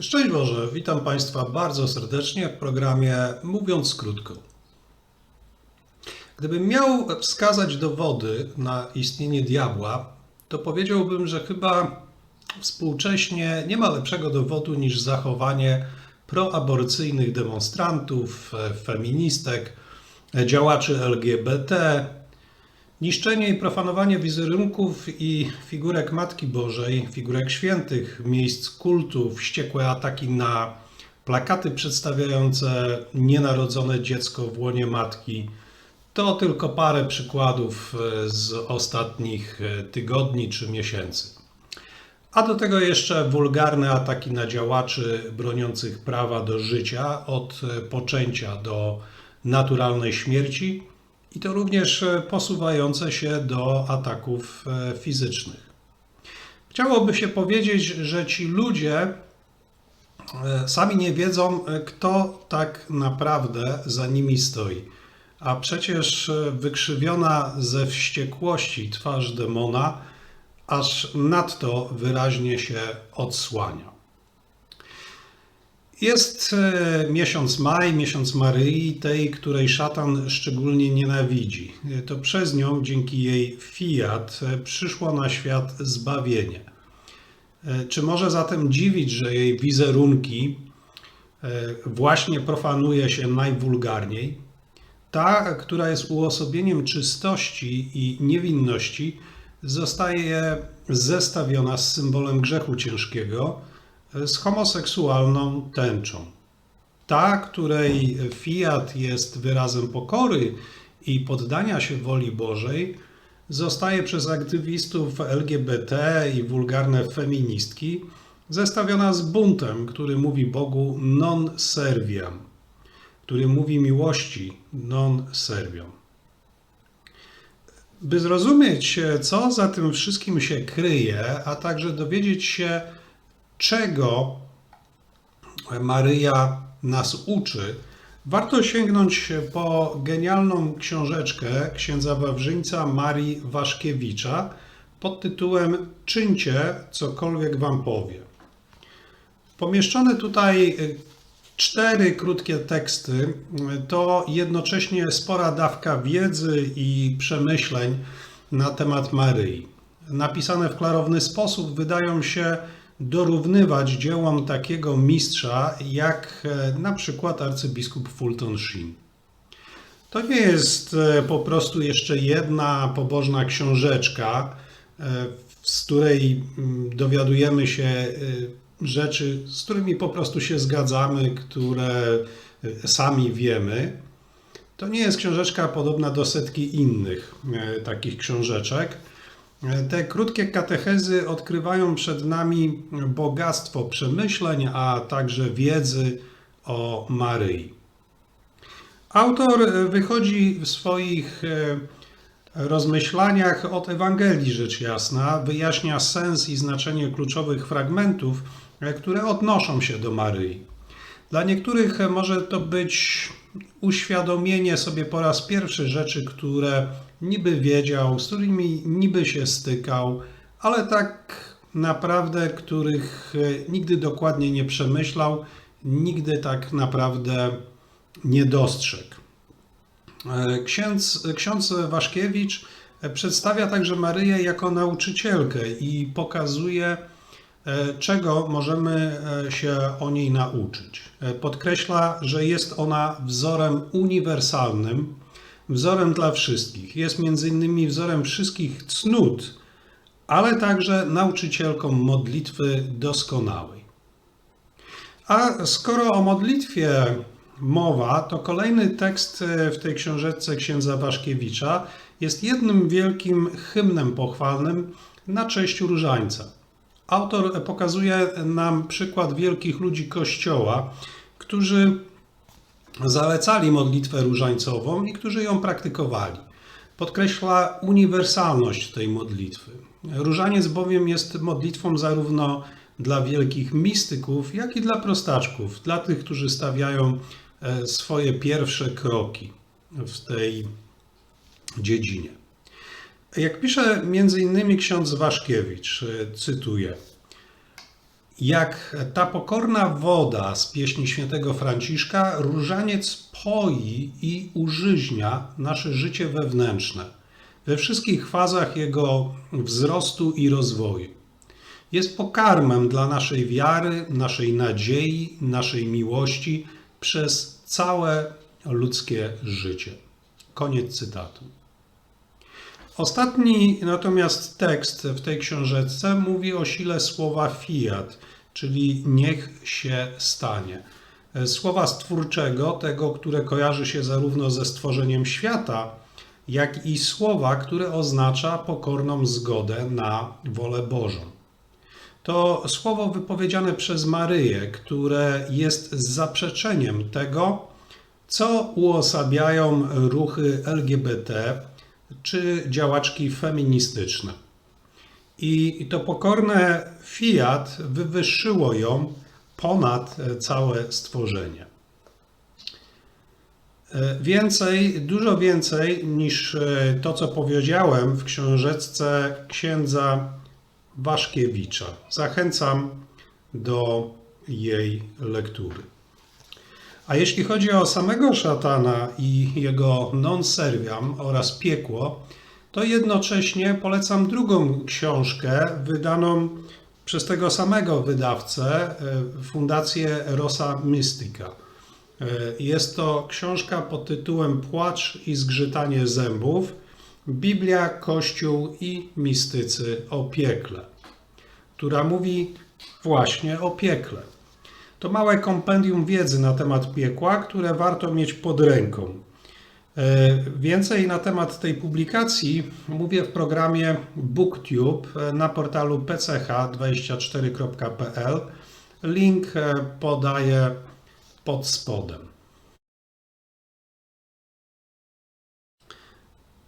Szczęść Boże, witam Państwa bardzo serdecznie w programie Mówiąc Krótko. Gdybym miał wskazać dowody na istnienie diabła, to powiedziałbym, że chyba współcześnie nie ma lepszego dowodu niż zachowanie proaborcyjnych demonstrantów, e, feministek, e, działaczy LGBT, Niszczenie i profanowanie wizerunków i figurek Matki Bożej, figurek świętych, miejsc kultu, wściekłe ataki na plakaty przedstawiające nienarodzone dziecko w łonie matki to tylko parę przykładów e, z ostatnich e, tygodni czy miesięcy. A do tego jeszcze wulgarne ataki na działaczy broniących prawa do życia od e, poczęcia do naturalnej śmierci i to również e, posuwające się do ataków e, fizycznych. Chciałoby się powiedzieć, że ci ludzie e, sami nie wiedzą, kto tak naprawdę za nimi stoi. A przecież wykrzywiona ze wściekłości twarz demona aż nadto wyraźnie się odsłania. Jest e, miesiąc maj, miesiąc Maryi, tej, której szatan szczególnie nienawidzi. E, to przez nią, dzięki jej fiat, e, przyszło na świat zbawienie. Czy może zatem dziwić, że jej wizerunki właśnie profanuje się najwulgarniej? Ta, która jest uosobieniem czystości i niewinności, zostaje zestawiona z symbolem grzechu ciężkiego z homoseksualną tęczą. Ta, której fiat jest wyrazem pokory i poddania się woli Bożej, zostaje przez aktywistów LGBT i wulgarne feministki zestawiona z buntem, który mówi Bogu non serviam, który mówi miłości non serviam. By zrozumieć, co za tym wszystkim się kryje, a także dowiedzieć się, czego Maryja nas uczy, warto sięgnąć po genialną książeczkę księdza Wawrzyńca Marii Waszkiewicza pod tytułem Czyńcie, cokolwiek wam powie. Pomieszczone tutaj cztery krótkie teksty to jednocześnie spora dawka wiedzy i przemyśleń na temat Maryi. Napisane w klarowny sposób wydają się dorównywać dziełom takiego mistrza jak e, na przykład arcybiskup Fulton Sheen. To nie jest e, po prostu jeszcze jedna pobożna książeczka, e, z której mm, dowiadujemy się rzeczy, z którymi po prostu się zgadzamy, które sami wiemy. To nie jest książeczka podobna do setki innych takich książeczek. Te krótkie katechezy odkrywają przed nami bogactwo przemyśleń, a także wiedzy o Maryi. Autor wychodzi w swoich e, rozmyślaniach od Ewangelii, rzecz jasna, wyjaśnia sens i znaczenie kluczowych fragmentów, e, które odnoszą się do Maryi. Dla niektórych może to być uświadomienie sobie po raz pierwszy rzeczy, które niby wiedział, z którymi niby się stykał, ale tak naprawdę, których e, nigdy dokładnie nie przemyślał, nigdy tak naprawdę nie dostrzegł. E, ksiądz, ksiądz Waszkiewicz przedstawia także Maryję jako nauczycielkę i pokazuje, e, czego możemy się o niej nauczyć. Podkreśla, że jest ona wzorem uniwersalnym, wzorem dla wszystkich. Jest między innymi wzorem wszystkich cnót, ale także nauczycielką modlitwy doskonałej. A skoro o modlitwie mowa, to kolejny tekst w tej książeczce księdza Waszkiewicza jest jednym wielkim hymnem pochwalnym na cześć różańca. Autor pokazuje nam przykład wielkich ludzi Kościoła, którzy zalecali modlitwę różańcową i którzy ją praktykowali. Podkreśla uniwersalność tej modlitwy. Różaniec bowiem jest modlitwą zarówno dla wielkich mistyków, jak i dla prostaczków, dla tych, którzy stawiają e, swoje pierwsze kroki w tej dziedzinie. Jak pisze między innymi ksiądz Waszkiewicz, e, cytuję: Jak ta pokorna woda z pieśni świętego Franciszka, różaniec poi i użyźnia nasze życie wewnętrzne we wszystkich fazach jego wzrostu i rozwoju. Jest pokarmem dla naszej wiary, naszej nadziei, naszej miłości przez całe ludzkie życie. Koniec cytatu. Ostatni natomiast tekst w tej książeczce mówi o sile słowa fiat, czyli niech się stanie. Słowa stwórczego, tego, które kojarzy się zarówno ze stworzeniem świata, jak i słowa, które oznacza pokorną zgodę na wolę Bożą. To słowo wypowiedziane przez Maryję, które jest zaprzeczeniem tego, co uosabiają ruchy LGBT czy działaczki feministyczne. I to pokorne fiat wywyższyło ją ponad całe stworzenie. Więcej, dużo więcej niż to, co powiedziałem w książeczce księdza Waszkiewicza. Zachęcam do jej lektury. A jeśli chodzi o samego szatana i jego non serviam oraz piekło, to jednocześnie polecam drugą książkę wydaną przez tego samego wydawcę, Fundację Rosa Mystica. Jest to książka pod tytułem Płacz i zgrzytanie zębów. Biblia, Kościół i mistycy o piekle, która mówi właśnie o piekle. To małe kompendium wiedzy na temat piekła, które warto mieć pod ręką. Więcej na temat tej publikacji mówię w programie BookTube na portalu pch24.pl. Link podaję pod spodem.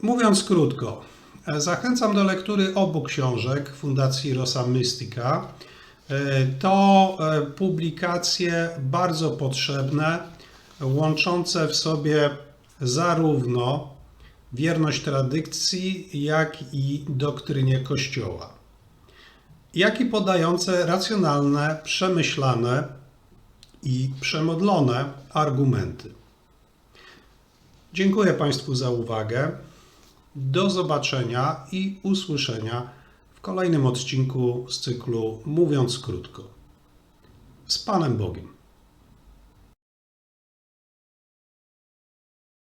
Mówiąc krótko, zachęcam do lektury obu książek Fundacji Rosa Mystica. To publikacje bardzo potrzebne, łączące w sobie zarówno wierność tradycji, jak i doktrynie Kościoła, jak i podające racjonalne, przemyślane i przemodlone argumenty. Dziękuję Państwu za uwagę. Do zobaczenia i usłyszenia kolejnym odcinku z cyklu Mówiąc krótko. Z Panem Bogiem.